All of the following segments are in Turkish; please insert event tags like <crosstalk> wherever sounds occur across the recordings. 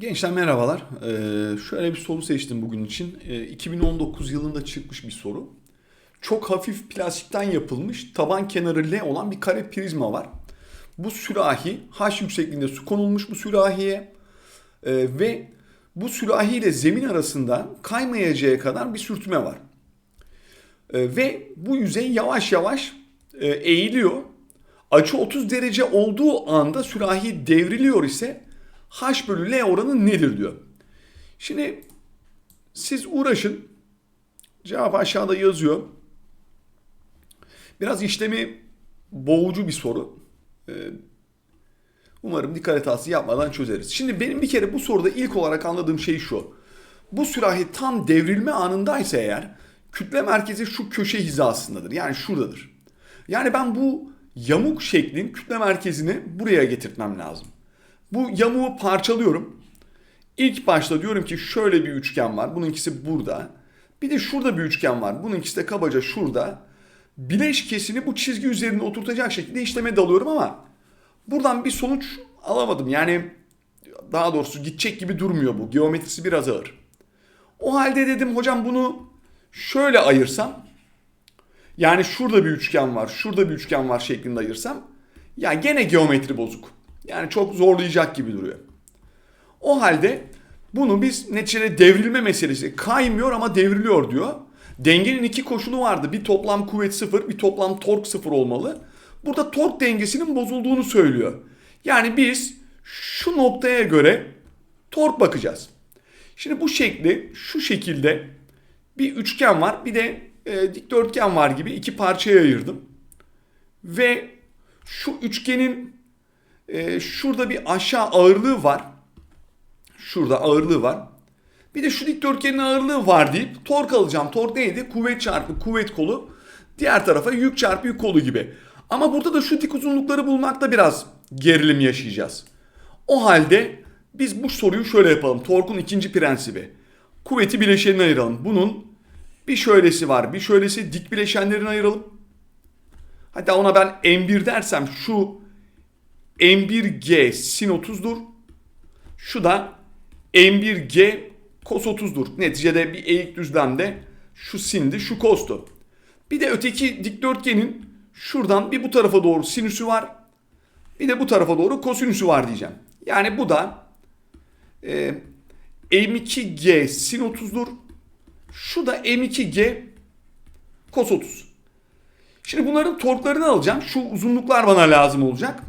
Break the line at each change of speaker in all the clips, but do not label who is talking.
Gençler merhabalar. Ee, şöyle bir soru seçtim bugün için. Ee, 2019 yılında çıkmış bir soru. Çok hafif plastikten yapılmış, taban kenarı L olan bir kare prizma var. Bu sürahi H yüksekliğinde su konulmuş bu sürahiye Ee, ve bu sürahi ile zemin arasında kaymayacağı kadar bir sürtünme var. Ee, ve bu yüzey yavaş yavaş e, eğiliyor. Açı 30 derece olduğu anda sürahi devriliyor ise H bölü L oranı nedir diyor. Şimdi siz uğraşın. Cevap aşağıda yazıyor. Biraz işlemi boğucu bir soru. Ee, Umarım dikkat hatası yapmadan çözeriz. Şimdi benim bir kere bu soruda ilk olarak anladığım şey şu. Bu sürahi tam devrilme anındaysa eğer kütle merkezi şu köşe hizasındadır. Yani şuradadır. Yani ben bu yamuk şeklin kütle merkezini buraya getirtmem lazım. Bu yamuğu parçalıyorum. İlk başta diyorum ki şöyle bir üçgen var. Bununkisi burada. Bir de şurada bir üçgen var. Bununkisi de kabaca şurada. Bileşkesini bu çizgi üzerine oturtacak şekilde işleme dalıyorum ama buradan bir sonuç alamadım. Yani daha doğrusu gidecek gibi durmuyor bu. Geometrisi biraz ağır. O halde dedim hocam bunu şöyle ayırsam yani şurada bir üçgen var, şurada bir üçgen var şeklinde ayırsam ya gene geometri bozuk. Yani çok zorlayacak gibi duruyor. O halde bunu biz neticede devrilme meselesi kaymıyor ama devriliyor diyor. Dengenin iki koşulu vardı. Bir toplam kuvvet sıfır, bir toplam tork sıfır olmalı. Burada tork dengesinin bozulduğunu söylüyor. Yani biz şu noktaya göre tork bakacağız. Şimdi bu şekli şu şekilde bir üçgen var bir de e, dikdörtgen var gibi iki parçaya ayırdım. Ve şu üçgenin e, şurada bir aşağı ağırlığı var. Şurada ağırlığı var. Bir de şu dikdörtgenin ağırlığı var deyip tork alacağım. Tork neydi? Kuvvet çarpı kuvvet kolu. Diğer tarafa yük çarpı yük kolu gibi. Ama burada da şu dik uzunlukları bulmakta biraz gerilim yaşayacağız. O halde biz bu soruyu şöyle yapalım. Torkun ikinci prensibi. Kuvveti bileşenine ayıralım. Bunun bir şöylesi var, bir şöylesi dik bileşenlerini ayıralım. Hatta ona ben M1 dersem şu M1G sin 30'dur. Şu da M1G cos 30'dur. Neticede bir eğik düzlemde şu sindi, şu kostu. Bir de öteki dikdörtgenin şuradan bir bu tarafa doğru sinüsü var. Bir de bu tarafa doğru kosinüsü var diyeceğim. Yani bu da e, M2G sin 30'dur. Şu da M2G cos 30. Şimdi bunların torklarını alacağım. Şu uzunluklar bana lazım olacak.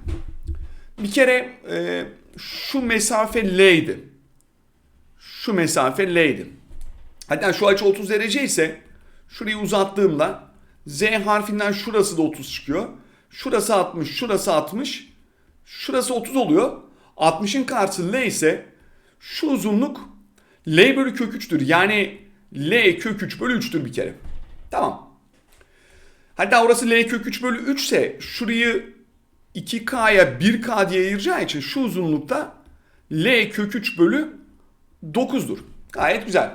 Bir kere e, şu mesafe L'ydi. Şu mesafe L'ydi. Hatta şu açı 30 derece ise şurayı uzattığımda Z harfinden şurası da 30 çıkıyor. Şurası 60, şurası 60. Şurası 30 oluyor. 60'ın karşısı L ise şu uzunluk L bölü kök 3'tür. Yani L kök 3 bölü 3'tür bir kere. Tamam. Hatta orası L kök 3 bölü 3 ise şurayı 2K'ya 1K diye ayıracağı için şu uzunlukta L kök 3 bölü 9'dur. Gayet güzel.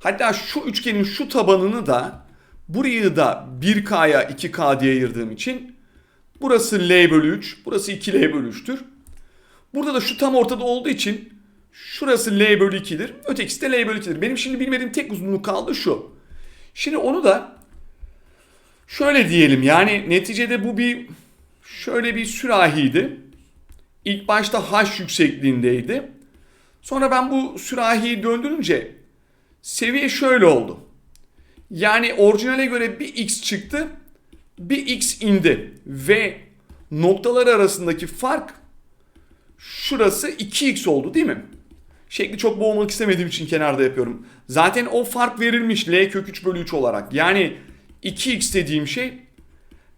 Hatta şu üçgenin şu tabanını da burayı da 1K'ya 2K diye ayırdığım için burası L bölü 3, burası 2L bölü 3'tür. Burada da şu tam ortada olduğu için şurası L bölü 2'dir. Ötekisi de L bölü 2'dir. Benim şimdi bilmediğim tek uzunluk kaldı şu. Şimdi onu da şöyle diyelim yani neticede bu bir şöyle bir sürahiydi. İlk başta H yüksekliğindeydi. Sonra ben bu sürahiyi döndürünce seviye şöyle oldu. Yani orijinale göre bir x çıktı, bir x indi ve noktalar arasındaki fark şurası 2x oldu değil mi? Şekli çok boğmak istemediğim için kenarda yapıyorum. Zaten o fark verilmiş L kök 3 bölü 3 olarak. Yani 2x dediğim şey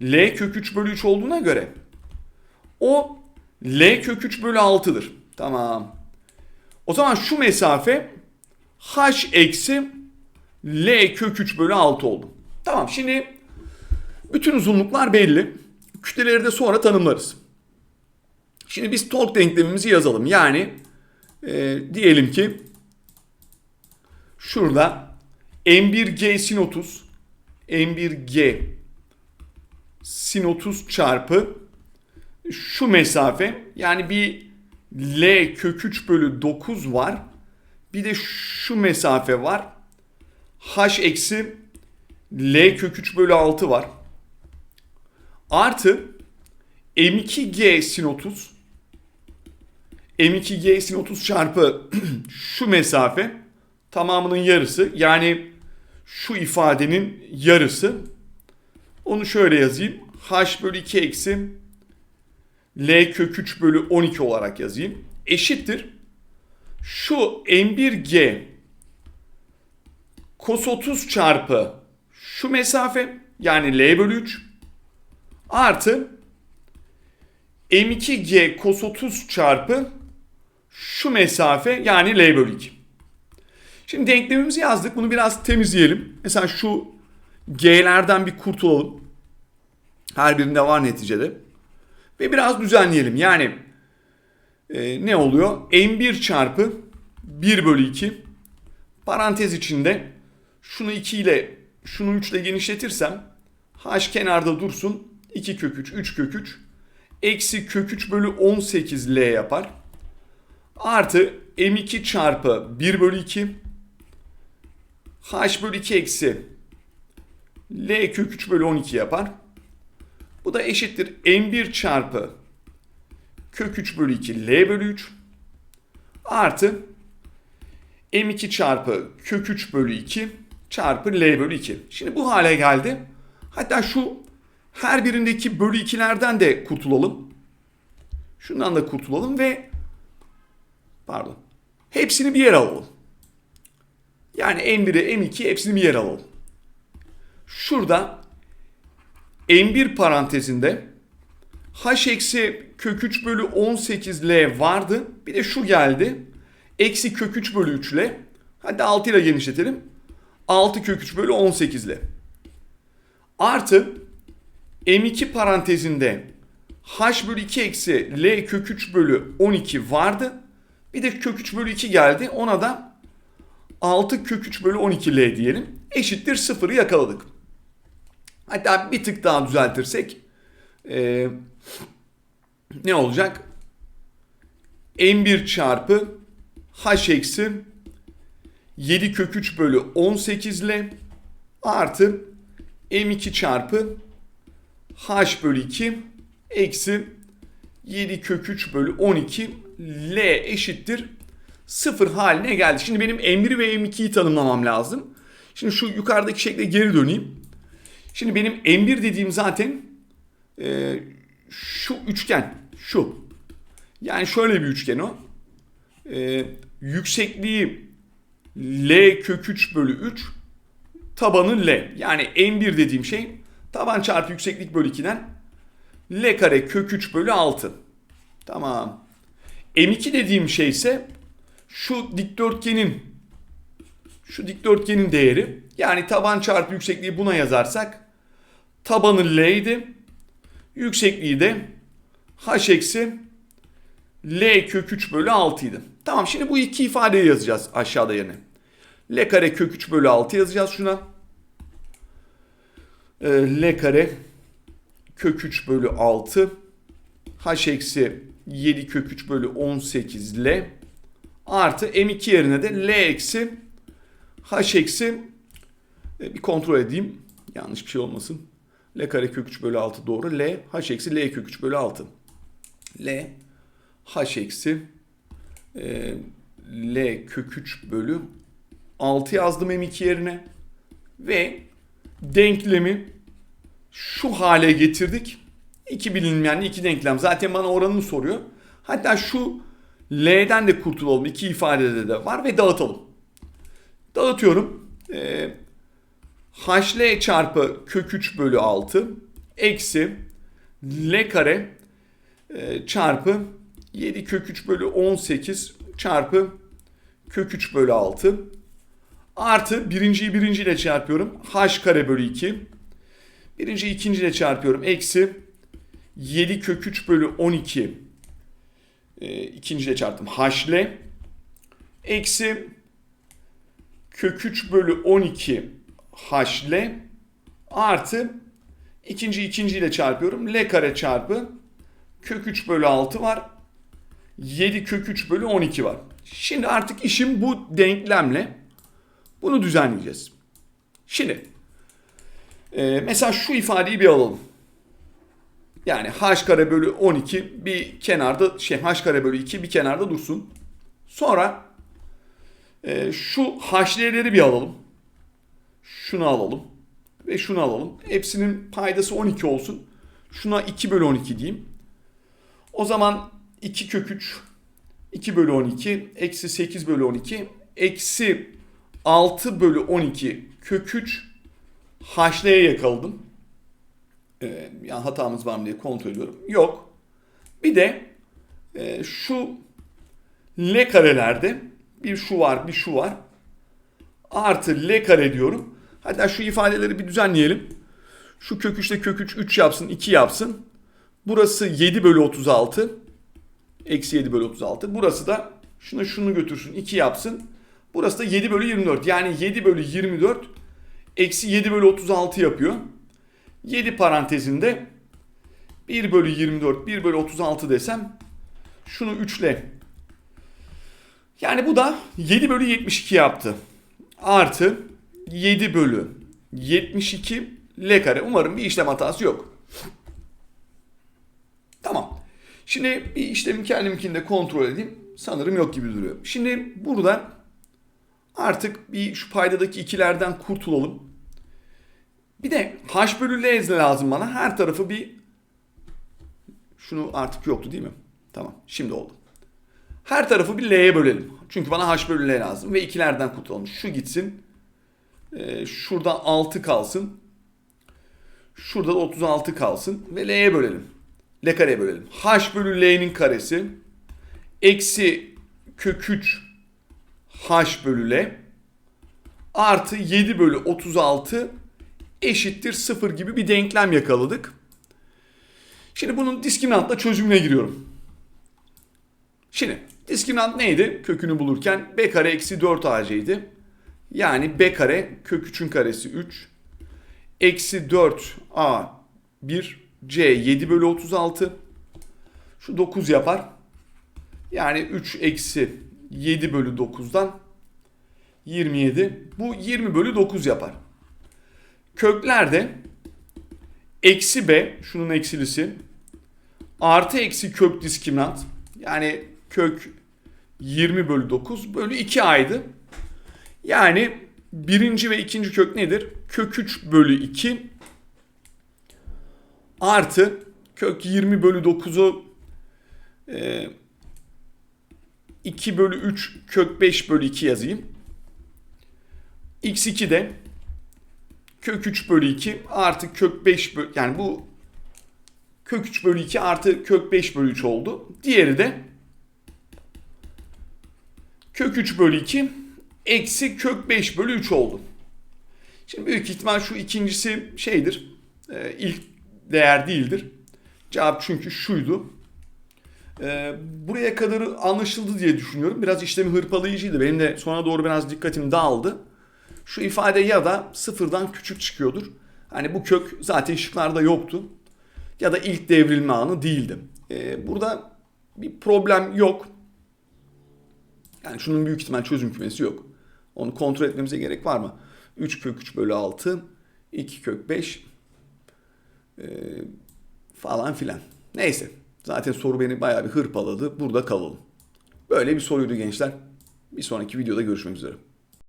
L kök 3 bölü 3 olduğuna göre o L kök 3 bölü 6'dır. Tamam. O zaman şu mesafe H eksi L kök 3 bölü 6 oldu. Tamam şimdi bütün uzunluklar belli. Kütleleri de sonra tanımlarız. Şimdi biz tork denklemimizi yazalım. Yani e, diyelim ki şurada M1G sin 30 M1G sin 30 çarpı şu mesafe yani bir L kök 3 bölü 9 var. Bir de şu mesafe var. H eksi L kök 3 bölü 6 var. Artı M2G sin 30 M2G sin 30 çarpı <clears throat> şu mesafe tamamının yarısı. Yani şu ifadenin yarısı. Onu şöyle yazayım. H bölü 2 eksi L kök 3 bölü 12 olarak yazayım. Eşittir. Şu M1G cos 30 çarpı şu mesafe yani L bölü 3 artı M2G cos 30 çarpı şu mesafe yani L bölü 2. Şimdi denklemimizi yazdık. Bunu biraz temizleyelim. Mesela şu G'lerden bir kurtulalım. Her birinde var neticede. Ve biraz düzenleyelim. Yani e, ne oluyor? M1 çarpı 1 bölü 2 parantez içinde şunu 2 ile şunu 3 ile genişletirsem h kenarda dursun 2 kök 3 3 kök 3 eksi kök 3 bölü 18 L yapar. Artı M2 çarpı 1 bölü 2 H bölü 2 eksi L kök 3 bölü 12 yapar. Bu da eşittir M1 çarpı kök 3 bölü 2 L bölü 3 artı M2 çarpı kök 3 bölü 2 çarpı L bölü 2. Şimdi bu hale geldi. Hatta şu her birindeki bölü 2'lerden de kurtulalım. Şundan da kurtulalım ve pardon hepsini bir yere alalım. Yani M1'e M2'ye hepsini bir yere alalım. Şurada M1 parantezinde H eksi kök 3 bölü 18 L vardı. Bir de şu geldi. Eksi kök 3 bölü 3 L. Hadi 6 ile genişletelim. 6 kök 3 bölü 18 L. Artı M2 parantezinde H bölü 2 eksi L kök 3 bölü 12 vardı. Bir de kök 3 bölü 2 geldi. Ona da 6 kök 3 bölü 12 L diyelim. Eşittir 0'ı yakaladık. Hatta bir tık daha düzeltirsek e, ne olacak? M1 çarpı H eksi 7 kök 3 bölü 18 ile artı M2 çarpı H bölü 2 eksi 7 kök 3 bölü 12 L eşittir 0 haline geldi. Şimdi benim M1 ve M2'yi tanımlamam lazım. Şimdi şu yukarıdaki şekle geri döneyim. Şimdi benim M1 dediğim zaten e, şu üçgen. Şu. Yani şöyle bir üçgen o. E, yüksekliği L kök 3 bölü 3 tabanı L. Yani M1 dediğim şey taban çarpı yükseklik bölü 2'den L kare kök 3 bölü 6. Tamam. M2 dediğim şey ise şu dikdörtgenin şu dikdörtgenin değeri yani taban çarpı yüksekliği buna yazarsak tabanı L'ydi. Yüksekliği de H eksi L kök 3 bölü 6 idi. Tamam şimdi bu iki ifadeyi yazacağız aşağıda yerine. L kare kök 3 bölü 6 yazacağız şuna. Ee, L kare kök 3 bölü 6 H eksi 7 kök 3 bölü 18 L artı M2 yerine de L eksi H eksi bir kontrol edeyim. Yanlış bir şey olmasın. L kare kök 3 bölü 6 doğru. L H eksi L kök 3 bölü 6. L H eksi e, L kök 3 bölü 6 yazdım M2 yerine. Ve denklemi şu hale getirdik. İki bilinmeyenli iki denklem. Zaten bana oranını soruyor. Hatta şu L'den de kurtulalım. İki ifadede de var ve dağıtalım. Dağıtıyorum. Ee, HL çarpı kök 3 bölü 6 eksi L kare e, çarpı 7 kök 3 bölü 18 çarpı kök 3 bölü 6 artı birinciyi birinciyle çarpıyorum. H kare bölü 2 birinci ikinciyle çarpıyorum. Eksi 7 kök 3 bölü 12 e, ikinciyle çarptım. H ile eksi kök 3 bölü 12 H ile artı ikinci ikinciyle çarpıyorum. L kare çarpı kök 3 bölü 6 var. 7 kök 3 bölü 12 var. Şimdi artık işim bu denklemle bunu düzenleyeceğiz. Şimdi e, mesela şu ifadeyi bir alalım. Yani h kare bölü 12 bir kenarda şey h kare bölü 2 bir kenarda dursun. Sonra e, şu h'leri bir alalım. Şunu alalım. Ve şunu alalım. Hepsinin paydası 12 olsun. Şuna 2 bölü 12 diyeyim. O zaman 2 kök 3 2 bölü 12 eksi 8 bölü 12 eksi 6 bölü 12 kök 3 h'leye yakaladım. Ee, yani hatamız var mı diye kontrol ediyorum. Yok. Bir de e, şu L karelerde bir şu var bir şu var. Artı L kare diyorum. Hatta şu ifadeleri bir düzenleyelim. Şu kök 3'te kök 3 3 yapsın 2 yapsın. Burası 7 bölü 36. Eksi 7 bölü 36. Burası da şuna şunu götürsün 2 yapsın. Burası da 7 bölü 24. Yani 7 bölü 24 eksi 7 bölü 36 yapıyor. 7 parantezinde 1 bölü 24 1 bölü 36 desem şunu 3 ile yani bu da 7 bölü 72 yaptı. Artı 7 bölü 72 L kare. Umarım bir işlem hatası yok. Tamam. Şimdi bir işlemi kendimkinde kontrol edeyim. Sanırım yok gibi duruyor. Şimdi burada artık bir şu paydadaki ikilerden kurtulalım. Bir de h bölü l lazım bana. Her tarafı bir şunu artık yoktu değil mi? Tamam. Şimdi oldu. Her tarafı bir l'ye bölelim. Çünkü bana h bölü l lazım. Ve ikilerden kurtulalım. Şu gitsin. Ee, şurada 6 kalsın. Şurada da 36 kalsın. Ve l'ye bölelim. L kareye bölelim. H bölü L'nin karesi eksi kök 3 H bölü L artı 7 bölü 36 eşittir 0 gibi bir denklem yakaladık. Şimdi bunun diskriminantla çözümüne giriyorum. Şimdi diskriminant neydi? Kökünü bulurken b kare eksi 4 ac'ydi. Yani b kare kök 3'ün karesi 3 eksi 4 a 1 C 7 bölü 36. Şu 9 yapar. Yani 3 eksi 7 bölü 9'dan 27. Bu 20 bölü 9 yapar. Köklerde eksi b şunun eksilisi artı eksi kök diskriminant yani kök 20 bölü 9 bölü 2 aydı. Yani birinci ve ikinci kök nedir? Kök 3 bölü 2 artı kök 20 bölü 9'u e, 2 bölü 3 kök 5 bölü 2 yazayım. x2 de kök 3 bölü 2 artı kök 5 bölü yani bu kök 3 bölü 2 artı kök 5 bölü 3 oldu. Diğeri de kök 3 bölü 2 eksi kök 5 bölü 3 oldu. Şimdi büyük ihtimal şu ikincisi şeydir. E, ilk değer değildir. Cevap çünkü şuydu. Ee, buraya kadar anlaşıldı diye düşünüyorum. Biraz işlemi hırpalayıcıydı. Benim de sona doğru biraz dikkatim dağıldı. Şu ifade ya da sıfırdan küçük çıkıyordur. Hani bu kök zaten şıklarda yoktu. Ya da ilk devrilme anı değildi. Ee, burada bir problem yok. Yani şunun büyük ihtimal çözüm kümesi yok. Onu kontrol etmemize gerek var mı? 3 kök 3 bölü 6, 2 kök 5, ee, falan filan. Neyse. Zaten soru beni bayağı bir hırpaladı. Burada kalalım. Böyle bir soruydu gençler. Bir sonraki videoda görüşmek üzere.